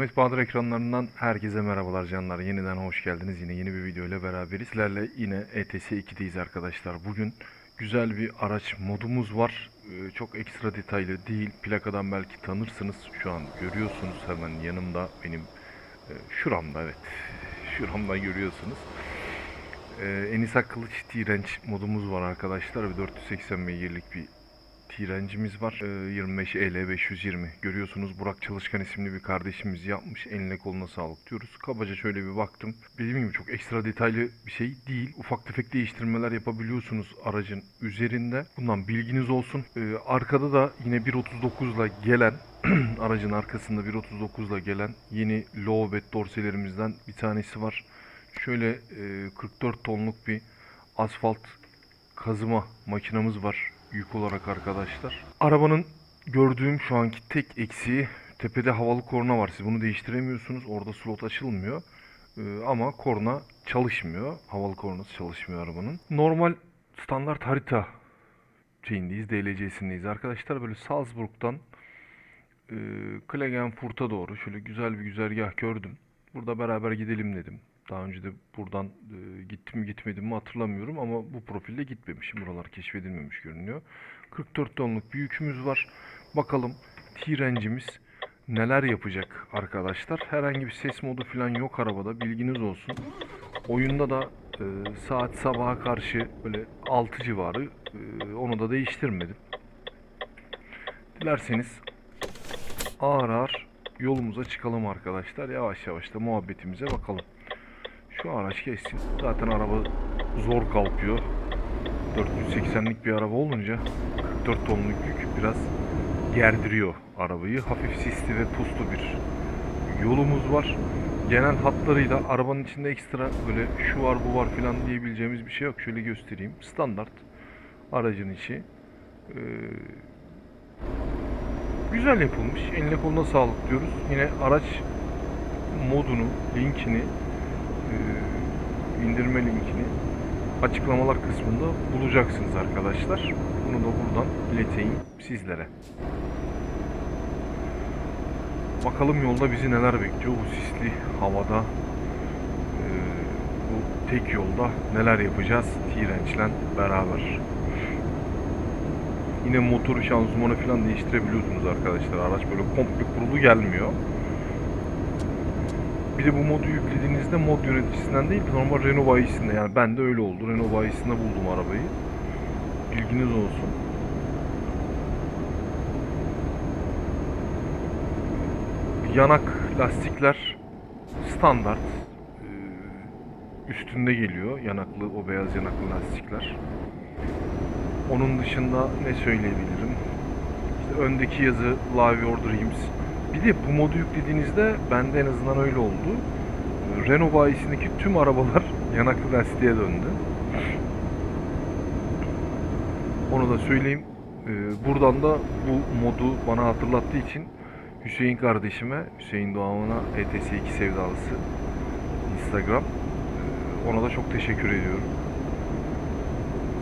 Ahmet Bahadır ekranlarından herkese merhabalar canlar. Yeniden hoş geldiniz. Yine yeni bir video ile beraberiz. Sizlerle yine ETS 2'deyiz arkadaşlar. Bugün güzel bir araç modumuz var. Ee, çok ekstra detaylı değil. Plakadan belki tanırsınız. Şu an görüyorsunuz hemen yanımda benim e, şuramda evet. Şuramda görüyorsunuz. Ee, Enisa Kılıç T-Range modumuz var arkadaşlar. Bir 480 beygirlik bir T-Range'imiz var. Ee, 25 EL 520. Görüyorsunuz Burak Çalışkan isimli bir kardeşimiz yapmış. Eline koluna sağlık diyoruz. Kabaca şöyle bir baktım. Dediğim gibi çok ekstra detaylı bir şey değil. Ufak tefek değiştirmeler yapabiliyorsunuz aracın üzerinde. Bundan bilginiz olsun. Ee, arkada da yine 1.39 ile gelen aracın arkasında 1.39 ile gelen yeni low bed dorselerimizden bir tanesi var. Şöyle e, 44 tonluk bir asfalt kazıma makinamız var yük olarak arkadaşlar. Arabanın gördüğüm şu anki tek eksiği tepede havalı korna var. Siz bunu değiştiremiyorsunuz. Orada slot açılmıyor. Ee, ama korna çalışmıyor. Havalı kornası çalışmıyor arabanın. Normal standart harita şeyindeyiz. DLC'sindeyiz arkadaşlar. Böyle Salzburg'dan e, Klagenfurt'a doğru şöyle güzel bir güzergah gördüm. Burada beraber gidelim dedim. Daha önce de buradan e, gittim mi gitmedim mi hatırlamıyorum ama bu profilde gitmemişim. Buralar keşfedilmemiş görünüyor. 44 tonluk bir yükümüz var. Bakalım T-Range'imiz neler yapacak arkadaşlar. Herhangi bir ses modu falan yok arabada bilginiz olsun. Oyunda da e, saat sabaha karşı böyle 6 civarı e, onu da değiştirmedim. Dilerseniz ağır ağır yolumuza çıkalım arkadaşlar. Yavaş yavaş da muhabbetimize bakalım. Şu araç geçsin. Zaten araba zor kalkıyor. 480'lik bir araba olunca 44 tonluk yük biraz gerdiriyor arabayı. Hafif sisli ve puslu bir yolumuz var. Genel hatlarıyla arabanın içinde ekstra böyle şu var bu var filan diyebileceğimiz bir şey yok. Şöyle göstereyim. Standart aracın içi. Ee, güzel yapılmış. Eline koluna sağlık diyoruz. Yine araç modunu, linkini indirme linkini açıklamalar kısmında bulacaksınız arkadaşlar. Bunu da buradan ileteyim sizlere. Bakalım yolda bizi neler bekliyor bu sisli havada. e, bu tek yolda neler yapacağız T-Range'le beraber. Yine motoru şanzımanı falan değiştirebiliyorsunuz arkadaşlar. Araç böyle komple kurulu gelmiyor. Bir de bu modu yüklediğinizde mod yöneticisinden değil normal Renault bayisinde yani ben de öyle oldu. Renault bayisinde buldum arabayı. Bilginiz olsun. Yanak lastikler standart. Ee, Üstünde geliyor yanaklı o beyaz yanaklı lastikler. Onun dışında ne söyleyebilirim? İşte öndeki yazı Live Your Dreams. Bir de bu modu yüklediğinizde bende en azından öyle oldu. Renault bayisindeki tüm arabalar yanaklı lastiğe döndü. Onu da söyleyeyim. Ee, Buradan da bu modu bana hatırlattığı için Hüseyin kardeşime, Hüseyin Doğan'a ETS2 sevdalısı Instagram. Ee, Ona da çok teşekkür ediyorum.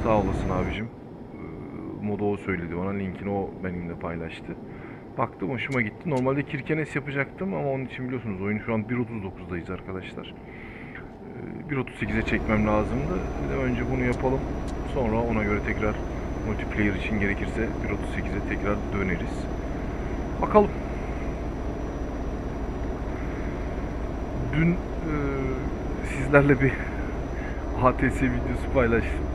Sağ olasın abicim. Ee, Modu o söyledi bana. Linkini o benimle paylaştı. Baktım hoşuma gitti. Normalde Kirkenes yapacaktım ama onun için biliyorsunuz oyun şu an 1.39'dayız arkadaşlar. Ee, 1.38'e çekmem lazımdı. Önce bunu yapalım. Sonra ona göre tekrar multiplayer için gerekirse 1.38'e tekrar döneriz. Bakalım. Dün e, sizlerle bir ATS videosu paylaştım.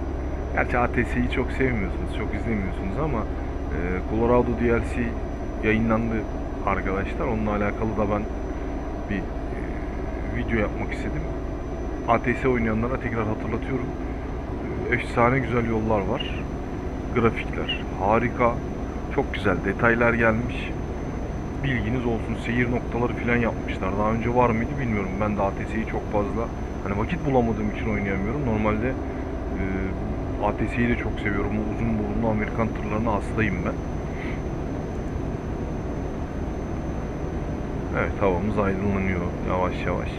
Gerçi ATS'yi çok sevmiyorsunuz, çok izlemiyorsunuz ama e, Colorado DLC yayınlandı arkadaşlar. Onunla alakalı da ben bir e, video yapmak istedim. ATS oynayanlara tekrar hatırlatıyorum. E, efsane güzel yollar var. Grafikler harika. Çok güzel detaylar gelmiş. Bilginiz olsun seyir noktaları falan yapmışlar. Daha önce var mıydı bilmiyorum. Ben de ATS'yi çok fazla hani vakit bulamadığım için oynayamıyorum. Normalde e, ATS'yi de çok seviyorum. O uzun burunlu Amerikan tırlarına hastayım ben. Evet havamız aydınlanıyor yavaş yavaş.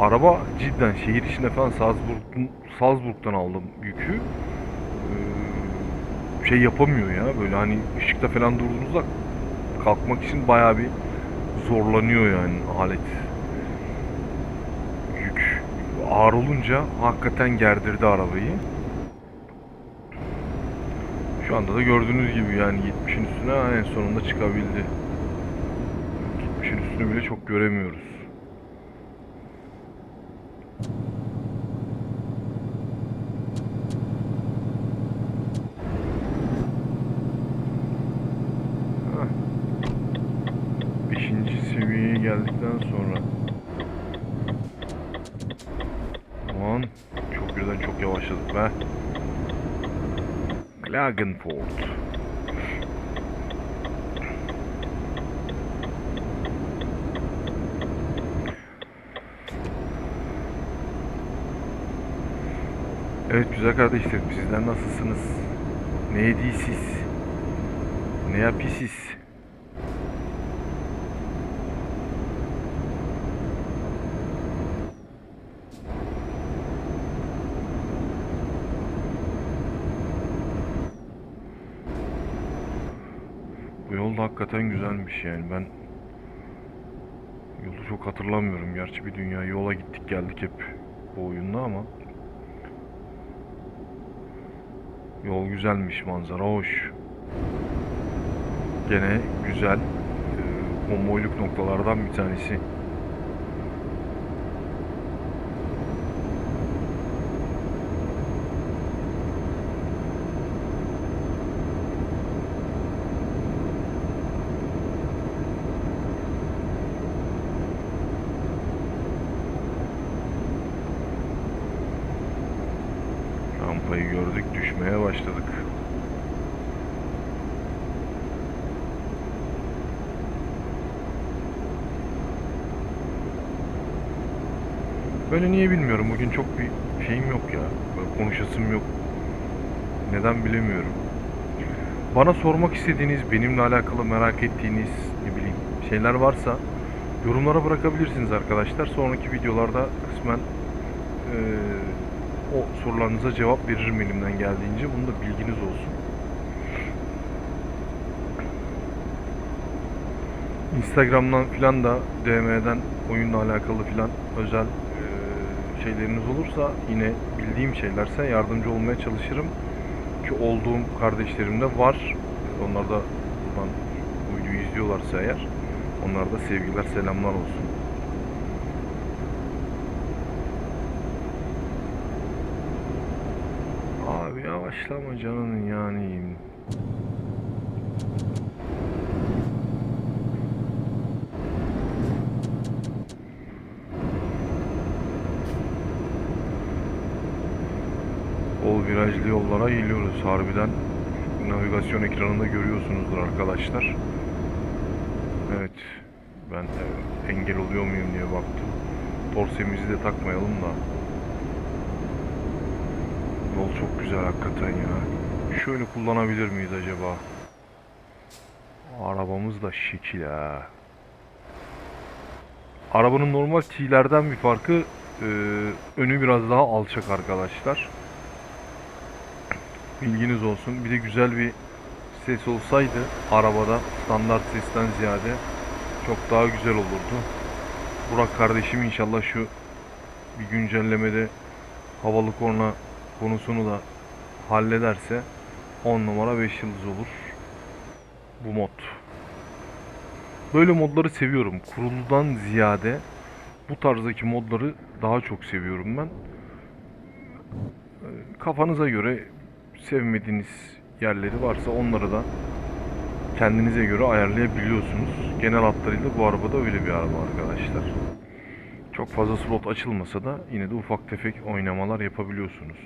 Araba cidden şehir içinde falan Salzburg'dan, Salzburg'dan aldım yükü. Ee, şey yapamıyor ya böyle hani ışıkta falan durduğunuzda kalkmak için bayağı bir zorlanıyor yani alet. Yük ağır olunca hakikaten gerdirdi arabayı. Şu anda da gördüğünüz gibi yani 70'in üstüne en sonunda çıkabildi. 70'in üstünü bile çok göremiyoruz. Klagenfurt. Evet güzel kardeşlerim sizler nasılsınız? Ne yediysiniz? Ne yapıyorsunuz? Yol da hakikaten güzelmiş yani ben yolu çok hatırlamıyorum. Gerçi bir dünya yola gittik geldik hep bu oyunda ama yol güzelmiş manzara hoş. Gene güzel e, konvoyluk noktalardan bir tanesi. Başladık. Böyle niye bilmiyorum. Bugün çok bir şeyim yok ya. Böyle konuşasım yok. Neden bilemiyorum. Bana sormak istediğiniz, benimle alakalı merak ettiğiniz ne bileyim şeyler varsa yorumlara bırakabilirsiniz arkadaşlar. Sonraki videolarda kısmen eee o sorularınıza cevap veririm elimden geldiğince. Bunu da bilginiz olsun. Instagram'dan filan da DM'den oyunla alakalı filan özel şeyleriniz olursa yine bildiğim şeylerse yardımcı olmaya çalışırım. Ki olduğum kardeşlerim de var. Onlar da buradan bu videoyu izliyorlarsa eğer onlara da sevgiler selamlar olsun. Abi yavaşlama canının yani. Bol virajlı yollara geliyoruz harbiden. Navigasyon ekranında görüyorsunuzdur arkadaşlar. Evet. Ben e, engel oluyor muyum diye baktım. Torsemizi de takmayalım da. Yol çok güzel hakikaten ya. Şöyle kullanabilir miyiz acaba? Arabamız da şekil ha. Arabanın normal T'lerden bir farkı e, önü biraz daha alçak arkadaşlar. Bilginiz olsun. Bir de güzel bir ses olsaydı arabada standart sesten ziyade çok daha güzel olurdu. Burak kardeşim inşallah şu bir güncellemede havalı korna konusunu da hallederse 10 numara 5 yıldız olur bu mod. Böyle modları seviyorum. Kuruludan ziyade bu tarzdaki modları daha çok seviyorum ben. Ee, Kafanıza göre sevmediğiniz yerleri varsa onları da kendinize göre ayarlayabiliyorsunuz. Genel hatlarıyla bu araba da öyle bir araba arkadaşlar. Çok fazla slot açılmasa da yine de ufak tefek oynamalar yapabiliyorsunuz.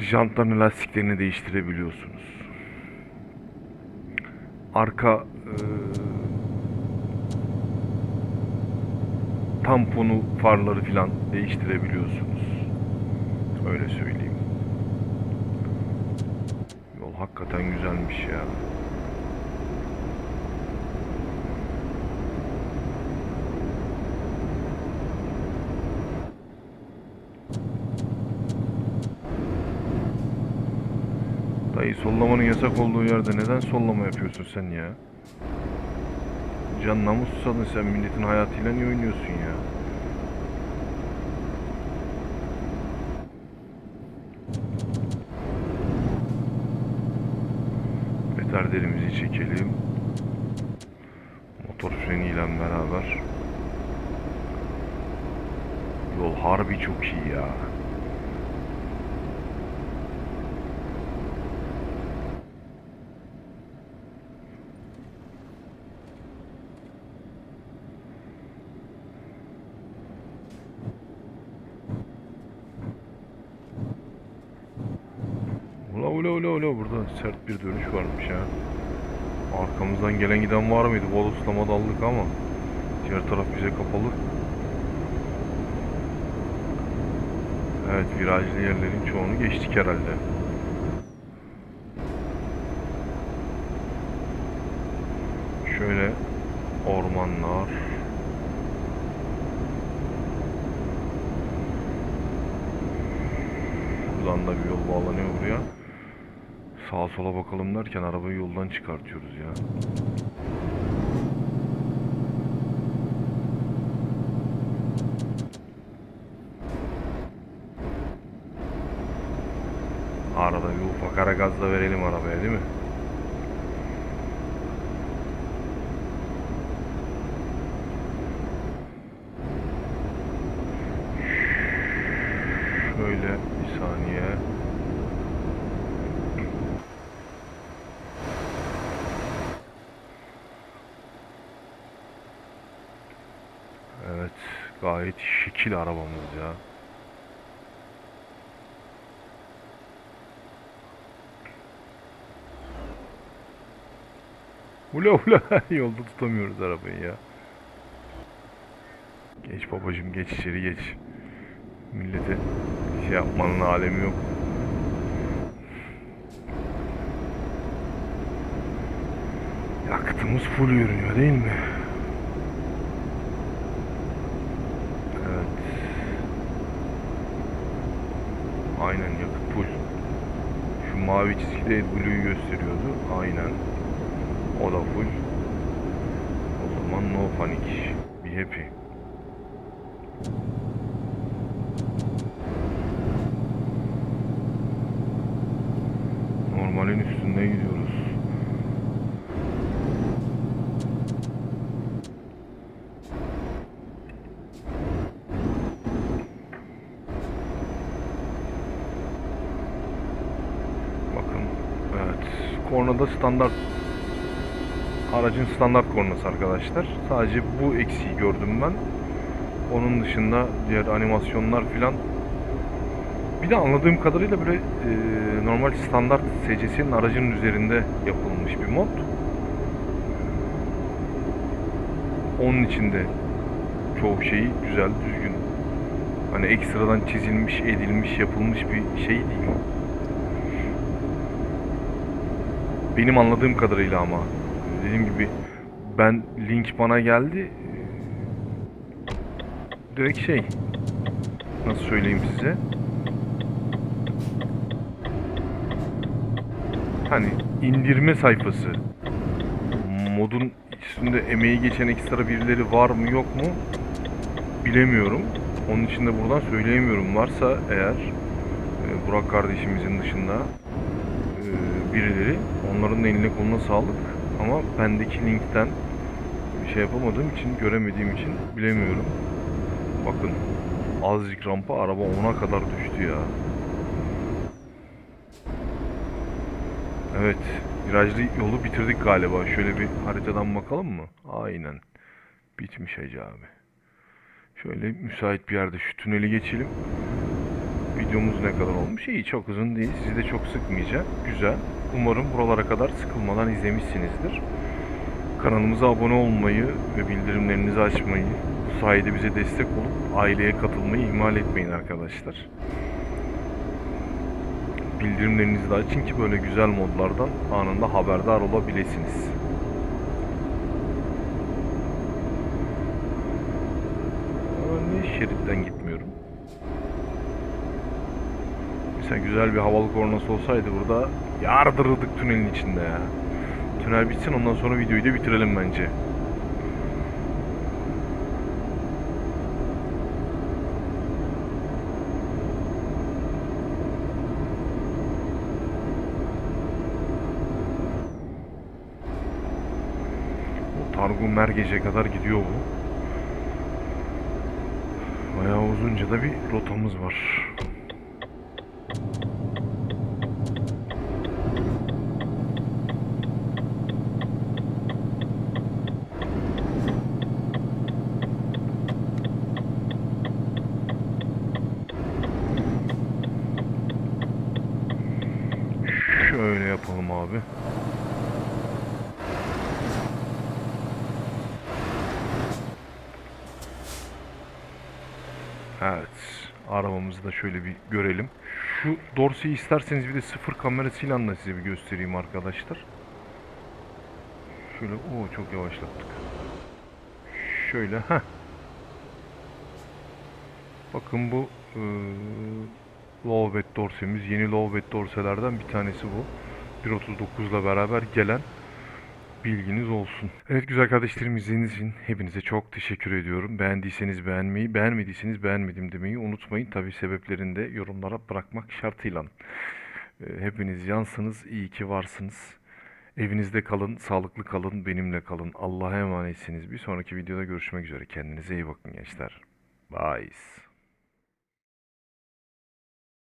Jantların lastiklerini değiştirebiliyorsunuz. Arka eee, tamponu, farları filan değiştirebiliyorsunuz. Öyle söyleyeyim. Yol hakikaten güzelmiş ya. Dayı sollamanın yasak olduğu yerde neden sollama yapıyorsun sen ya? Can namus sen milletin hayatıyla niye oynuyorsun ya? Beterlerimizi çekelim. Motor freniyle beraber. Yol harbi çok iyi ya. Ula ula ula burada sert bir dönüş varmış ya. Arkamızdan gelen giden var mıydı? Bodoslama daldık ama diğer taraf bize kapalı. Evet virajlı yerlerin çoğunu geçtik herhalde. Şöyle ormanlar. Buradan da bir yol bağlanıyor buraya. Sağa sola bakalım derken arabayı yoldan çıkartıyoruz ya. Arada bir ufak ara gaz verelim arabaya değil mi? Şöyle bir saniye. Evet, gayet şekil arabamız ya. Ula ula yolda tutamıyoruz arabayı ya. Geç babacım geç içeri geç. Millete şey yapmanın alemi yok. Yakıtımız full yürünüyor değil mi? Evet. Aynen yakıt full. Mavi çizgide AdBlue'yu gösteriyordu. Aynen. O da full. O zaman no panik. Be happy. Normalin üstünde gidiyoruz. Bakın. Evet. Kornada standart aracın standart kornası arkadaşlar. Sadece bu eksiği gördüm ben. Onun dışında diğer animasyonlar filan bir de anladığım kadarıyla böyle e, normal standart SCS'nin aracının üzerinde yapılmış bir mod. Onun içinde çoğu şeyi güzel, düzgün. Hani ekstradan çizilmiş, edilmiş, yapılmış bir şey değil. Benim anladığım kadarıyla ama dediğim gibi ben link bana geldi. Direkt şey nasıl söyleyeyim size? Hani indirme sayfası. Modun üstünde emeği geçen ekstra birileri var mı yok mu bilemiyorum. Onun için de buradan söyleyemiyorum. Varsa eğer e, Burak kardeşimizin dışında birileri onların da eline koluna sağlık. Ama bendeki linkten bir şey yapamadığım için, göremediğim için bilemiyorum. Bakın azıcık rampa araba 10'a kadar düştü ya. Evet. Virajlı yolu bitirdik galiba. Şöyle bir haritadan bakalım mı? Aynen. Bitmiş hacı abi. Şöyle müsait bir yerde şu tüneli geçelim. Videomuz ne kadar olmuş? İyi çok uzun değil. Sizi de çok sıkmayacak. Güzel. Umarım buralara kadar sıkılmadan izlemişsinizdir. Kanalımıza abone olmayı ve bildirimlerinizi açmayı, bu sayede bize destek olup aileye katılmayı ihmal etmeyin arkadaşlar. Bildirimlerinizi de açın ki böyle güzel modlardan anında haberdar olabilirsiniz. Ama niye şeritten gitmiyorum? Mesela güzel bir havalı kornası olsaydı burada yardırırdık tünelin içinde ya. Tünel bitsin ondan sonra videoyu da bitirelim bence. O Targun Mergeç'e kadar gidiyor bu. Bayağı uzunca da bir rotamız var. Şöyle yapalım abi. Evet. Arabamızı da şöyle bir görelim. Şu dorseyi isterseniz bir de sıfır kamerasıyla da size bir göstereyim arkadaşlar. Şöyle o çok yavaşlattık. Şöyle ha. Bakın bu eee low bed dorsemiz. Yeni low bed dorselerden bir tanesi bu. 1.39 ile beraber gelen bilginiz olsun. Evet güzel kardeşlerim izlediğiniz için hepinize çok teşekkür ediyorum. Beğendiyseniz beğenmeyi, beğenmediyseniz beğenmedim demeyi unutmayın. Tabi sebeplerini de yorumlara bırakmak şartıyla. Ee, Hepiniz yansınız, iyi ki varsınız. Evinizde kalın, sağlıklı kalın, benimle kalın. Allah'a emanetsiniz. Bir sonraki videoda görüşmek üzere. Kendinize iyi bakın gençler. Bye.